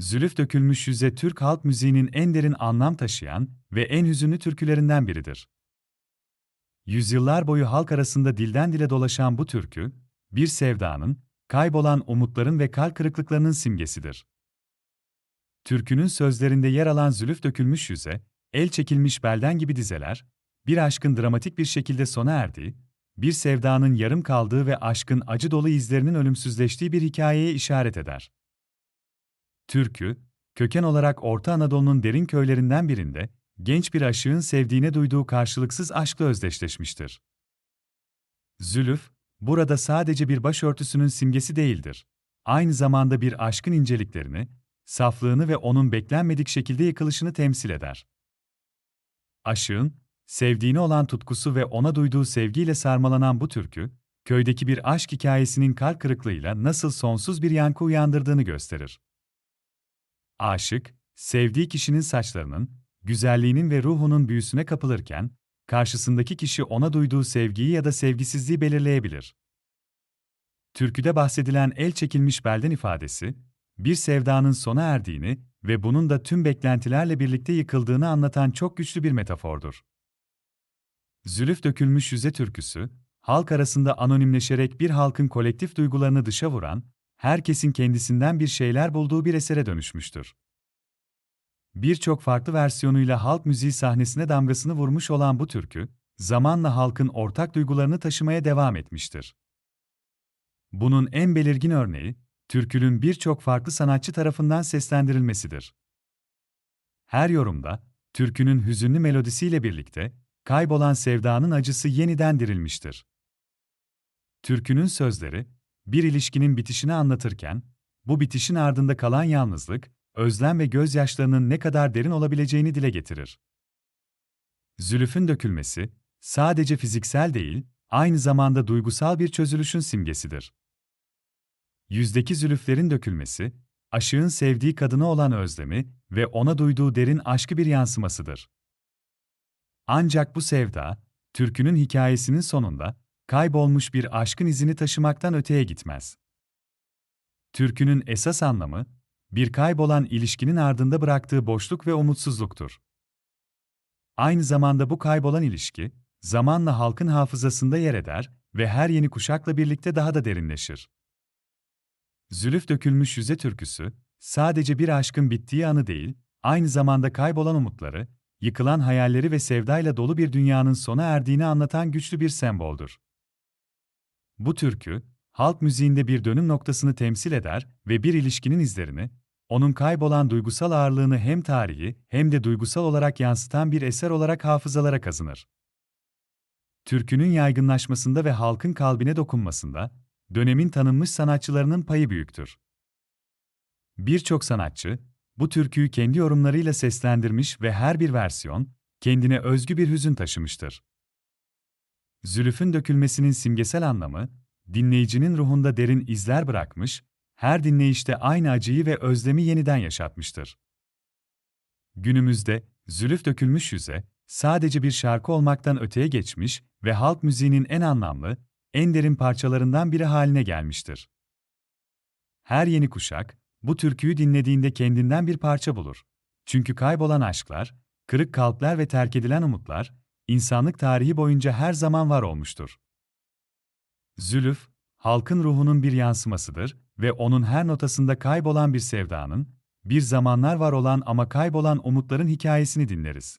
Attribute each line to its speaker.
Speaker 1: Zülüf dökülmüş yüze Türk halk müziğinin en derin anlam taşıyan ve en hüzünlü türkülerinden biridir. Yüzyıllar boyu halk arasında dilden dile dolaşan bu türkü, bir sevdanın, kaybolan umutların ve kalp kırıklıklarının simgesidir. Türkünün sözlerinde yer alan zülüf dökülmüş yüze, el çekilmiş belden gibi dizeler, bir aşkın dramatik bir şekilde sona erdiği, bir sevdanın yarım kaldığı ve aşkın acı dolu izlerinin ölümsüzleştiği bir hikayeye işaret eder. Türkü, köken olarak Orta Anadolu'nun derin köylerinden birinde, genç bir aşığın sevdiğine duyduğu karşılıksız aşkla özdeşleşmiştir. Zülüf, burada sadece bir başörtüsünün simgesi değildir. Aynı zamanda bir aşkın inceliklerini, saflığını ve onun beklenmedik şekilde yıkılışını temsil eder. Aşığın, sevdiğine olan tutkusu ve ona duyduğu sevgiyle sarmalanan bu türkü, köydeki bir aşk hikayesinin kalp kırıklığıyla nasıl sonsuz bir yankı uyandırdığını gösterir. Aşık, sevdiği kişinin saçlarının, güzelliğinin ve ruhunun büyüsüne kapılırken, karşısındaki kişi ona duyduğu sevgiyi ya da sevgisizliği belirleyebilir. Türküde bahsedilen el çekilmiş belden ifadesi, bir sevdanın sona erdiğini ve bunun da tüm beklentilerle birlikte yıkıldığını anlatan çok güçlü bir metafordur. Zülüf dökülmüş yüze türküsü, halk arasında anonimleşerek bir halkın kolektif duygularını dışa vuran, herkesin kendisinden bir şeyler bulduğu bir esere dönüşmüştür. Birçok farklı versiyonuyla halk müziği sahnesine damgasını vurmuş olan bu türkü, zamanla halkın ortak duygularını taşımaya devam etmiştir. Bunun en belirgin örneği, türkünün birçok farklı sanatçı tarafından seslendirilmesidir. Her yorumda, türkünün hüzünlü melodisiyle birlikte, kaybolan sevdanın acısı yeniden dirilmiştir. Türkünün sözleri, bir ilişkinin bitişini anlatırken, bu bitişin ardında kalan yalnızlık, özlem ve gözyaşlarının ne kadar derin olabileceğini dile getirir. Zülüfün dökülmesi, sadece fiziksel değil, aynı zamanda duygusal bir çözülüşün simgesidir. Yüzdeki zülüflerin dökülmesi, aşığın sevdiği kadına olan özlemi ve ona duyduğu derin aşkı bir yansımasıdır. Ancak bu sevda, türkünün hikayesinin sonunda, kaybolmuş bir aşkın izini taşımaktan öteye gitmez. Türkünün esas anlamı, bir kaybolan ilişkinin ardında bıraktığı boşluk ve umutsuzluktur. Aynı zamanda bu kaybolan ilişki, zamanla halkın hafızasında yer eder ve her yeni kuşakla birlikte daha da derinleşir. Zülüf dökülmüş yüze türküsü, sadece bir aşkın bittiği anı değil, aynı zamanda kaybolan umutları, yıkılan hayalleri ve sevdayla dolu bir dünyanın sona erdiğini anlatan güçlü bir semboldür. Bu türkü, halk müziğinde bir dönüm noktasını temsil eder ve bir ilişkinin izlerini, onun kaybolan duygusal ağırlığını hem tarihi hem de duygusal olarak yansıtan bir eser olarak hafızalara kazınır. Türkünün yaygınlaşmasında ve halkın kalbine dokunmasında, dönemin tanınmış sanatçılarının payı büyüktür. Birçok sanatçı, bu türküyü kendi yorumlarıyla seslendirmiş ve her bir versiyon, kendine özgü bir hüzün taşımıştır. Zülüfün dökülmesinin simgesel anlamı, dinleyicinin ruhunda derin izler bırakmış, her dinleyişte aynı acıyı ve özlemi yeniden yaşatmıştır. Günümüzde, Zülüf dökülmüş yüze, sadece bir şarkı olmaktan öteye geçmiş ve halk müziğinin en anlamlı, en derin parçalarından biri haline gelmiştir. Her yeni kuşak, bu türküyü dinlediğinde kendinden bir parça bulur. Çünkü kaybolan aşklar, kırık kalpler ve terk edilen umutlar, insanlık tarihi boyunca her zaman var olmuştur. Zülüf, halkın ruhunun bir yansımasıdır ve onun her notasında kaybolan bir sevdanın, bir zamanlar var olan ama kaybolan umutların hikayesini dinleriz.